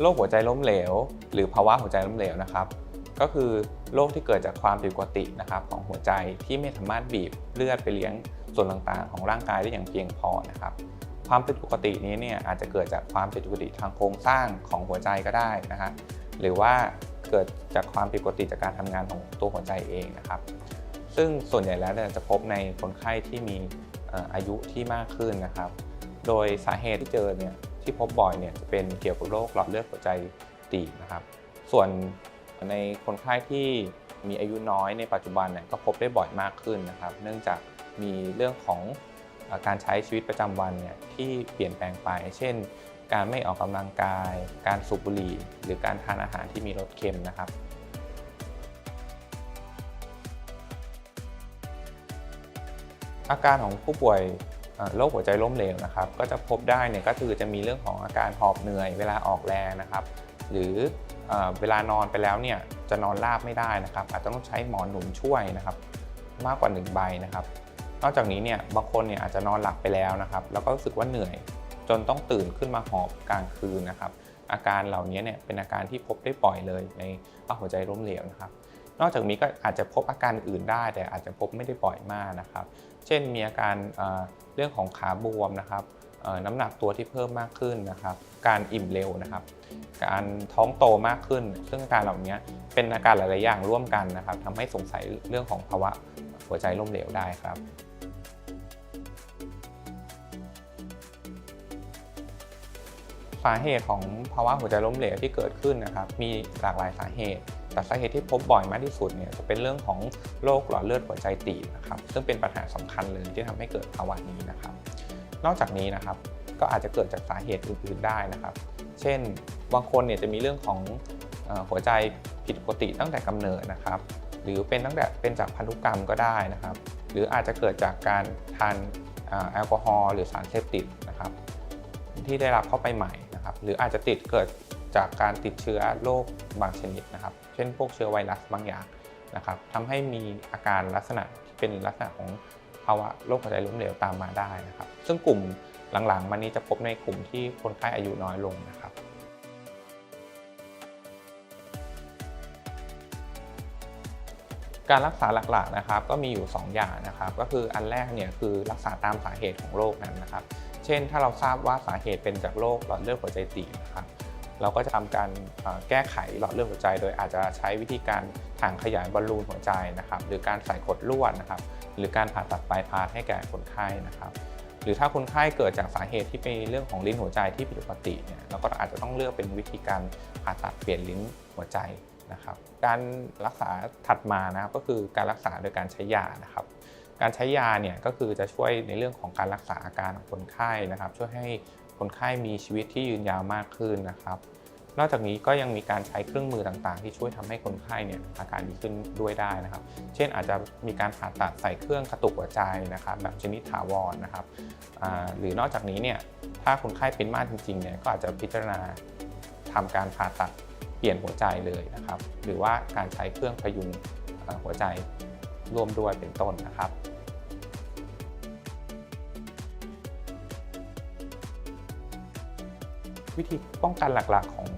โรคหัวใจล้มเหลว หรือภาวะหัวใจล้มเหลวนะครับ ก็คือโรคที่เกิดจากความผิดปกตินะครับของหัวใจที่ไม่สามารถบีบเลือดไปเลี้ยงส่วนต่างๆ ของร่างกายได้อย่างเพียงพอนะครับ ความผิดปกตินี้เนี่ยอาจจะเกิดจากความผิดปกติทางโครงสร้างของหัวใจก็ได้นะฮะหรือว่าเกิดจากความผิดปกติจากการทำงานของตัวหัวใจเองนะครับ ซึ่งส่วนใหญ่แล้วจะพบในคนไข้ที่มีอายุที่มากขึ้นนะครับ โดยสาเหตุที่เจอเนี่ย ที่พบบ่อยเนี่ยจะเป็นเกี่ยวกับโรคหลอดเลือดหัวใจตีบนะครับ ส่วนในคนไข้ที่มีอายุน้อยในปัจจุบันเนี่ยก็พบได้บ่อยมากขึ้นนะครับ เนื่องจากมีเรื่องของการใช้ชีวิตประจำวันเนี่ยที่เปลี่ยนแปลงไป เช่น การไม่ออกกำลังกาย การสูบบุหรี่ หรือการทานอาหารที่มีรสเค็มนะครับอาการของผู้ป่วย โรคหัวใจล้มเหลวนะครับ ก็จะพบได้เนี่ยก็คือจะมีเรื่องของอาการหอบเหนื่อยเวลาออกแรงนะครับ หรือเอ่อเวลานอนไปแล้วเนี่ยจะนอนราบไม่ได้นะครับ อาจจะต้องใช้หมอนหนุนช่วยนะครับ มากกว่า 1 ใบนะครับ นอกจากนี้เนี่ยบางคนเนี่ยอาจจะนอนหลับไปแล้วนะครับ แล้วก็รู้สึกว่าเหนื่อยจนต้องตื่นขึ้นมาหอบกลางคืนนะครับ อาการเหล่านี้เนี่ยเป็นอาการที่พบได้บ่อยเลยในภาวะหัวใจล้มเหลวนะครับ นอกจากนี้ก็อาจจะพบอาการอื่นได้ แต่อาจจะพบไม่ได้บ่อยมากนะครับ เช่นมีอาการเรื่องของขาบวมนะครับน้ำหนักตัวที่เพิ่มมากขึ้นนะครับ การอิ่มเร็วนะครับ การท้องโตมากขึ้น ซึ่งอาการเหล่านี้เป็นอาการหลาย ๆ อย่างร่วมกันนะครับทำให้สงสัยเรื่องของภาวะหัวใจล้มเหลวได้ครับสาเหตุของภาวะหัวใจล้มเหลวที่เกิดขึ้นนะครับ มีหลากหลายสาเหตุ แต่สาเหตุที่พบบ่อยมากที่สุดเนี่ยจะเป็นเรื่องของโรคหลอดเลือดหัวใจตีบนะครับซึ่งเป็นปัญหาสำคัญเลยที่ทำให้เกิดภาวะนี้นะครับ นอกจากนี้นะครับก็อาจจะเกิดจากสาเหตุอื่นๆได้นะครับ เช่น บางคนเนี่ยจะมีเรื่องของหัวใจผิดปกติตั้งแต่กำเนิดนะครับ หรือเป็นตั้งแต่เป็นจากพันธุกรรมก็ได้นะครับ หรืออาจจะเกิดจากการทานแอลกอฮอล์หรือสารเสพติดนะครับ ที่ได้รับเข้าไปใหม่นะครับ หรืออาจจะติดเกิด จากการติดเชื้อโรคบางชนิดนะครับ เช่นพวกเชื้อไวรัสบางอย่างนะครับทำให้มีอาการลักษณะที่เป็นลักษณะของภาวะโรคหัวใจล้มเหลวตามมาได้นะครับ ซึ่งกลุ่มหลังๆ มานี้จะพบในกลุ่มที่คนไข้อายุน้อยลงนะครับการรักษาหลักๆนะครับก็มีอยู่ 2 อย่างนะครับ ก็คืออันแรกเนี่ยคือรักษาตามสาเหตุของโรคนั้นนะครับ เช่นถ้าเราทราบว่าสาเหตุเป็นจากโรคหลอดเลือดหัวใจตีบนะครับ เราก็จะทำการแก้ไขหลอดเลือดหัวใจ โดยอาจจะใช้วิธีการถังขยายบอลลูนหัวใจนะครับหรือการใส่ขดลวดนะครับหรือการผ่าตัดปลายพาสให้แก่คนไข้นะครับหรือถ้าคนไข้เกิดจากสาเหตุที่เป็นเรื่องของลิ้นหัวใจที่ผิดปกติเนี่ยเราก็อาจจะต้องเลือกเป็นวิธีการผ่าตัดเปลี่ยนลิ้นหัวใจนะครับการรักษาถัดมานะครับก็คือการรักษาโดยการใช้ยานะครับการใช้ยาเนี่ยก็คือจะช่วยในเรื่องของการรักษาอาการของคนไข้นะครับ ช่วยให้ คนไข้มีชีวิตที่ยืนยาวมากขึ้นนะครับ นอกจากนี้ก็ยังมีการใช้เครื่องมือต่างๆ ที่ช่วยทำให้คนไข้เนี่ยอาการดีขึ้นด้วยได้นะครับ เช่นอาจจะมีการผ่าตัดใส่เครื่องกระตุกหัวใจนะครับ แบบชนิดถาวรนะครับหรือนอกจากนี้เนี่ยถ้าคนไข้เป็นมากจริงๆเนี่ยก็อาจจะพิจารณาทำการผ่าตัดเปลี่ยนหัวใจเลยนะครับ หรือว่าการใช้เครื่องพยุงหัวใจร่วมด้วยเป็นต้นนะครับ วิธีป้องกันหลักๆ ของ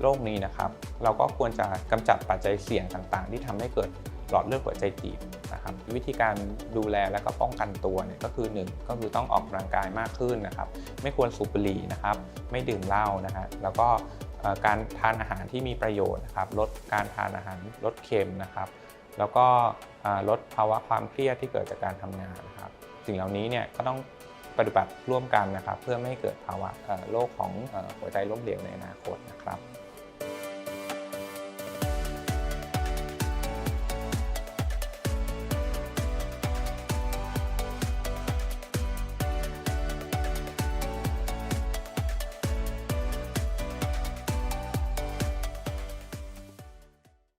โรคนี้นะครับ เราก็ควรจะกำจัดปัจจัยเสี่ยงต่าง ๆ ที่ทำให้เกิดหลอดเลือดหัวใจตีบนะครับวิธีการดูแลและก็ป้องกันตัวเนี่ยก็คือ 1 ก็คือต้องออกกำลังกายมากขึ้นนะครับ ไม่ควรสูบบุหรี่นะครับ ไม่ดื่มเหล้านะฮะแล้วก็การทานอาหารที่มีประโยชน์นะครับลดการทานอาหารลดเค็มนะครับ แล้วก็ลดภาวะความเครียดที่เกิดจากการทำงานนะครับ สิ่งเหล่านี้เนี่ยก็ต้อง ปฏิบัติร่วมกันนะครับ เพื่อไม่ให้เกิดภาวะโรคของหัวใจล้มเหลวในอนาคตนะครับ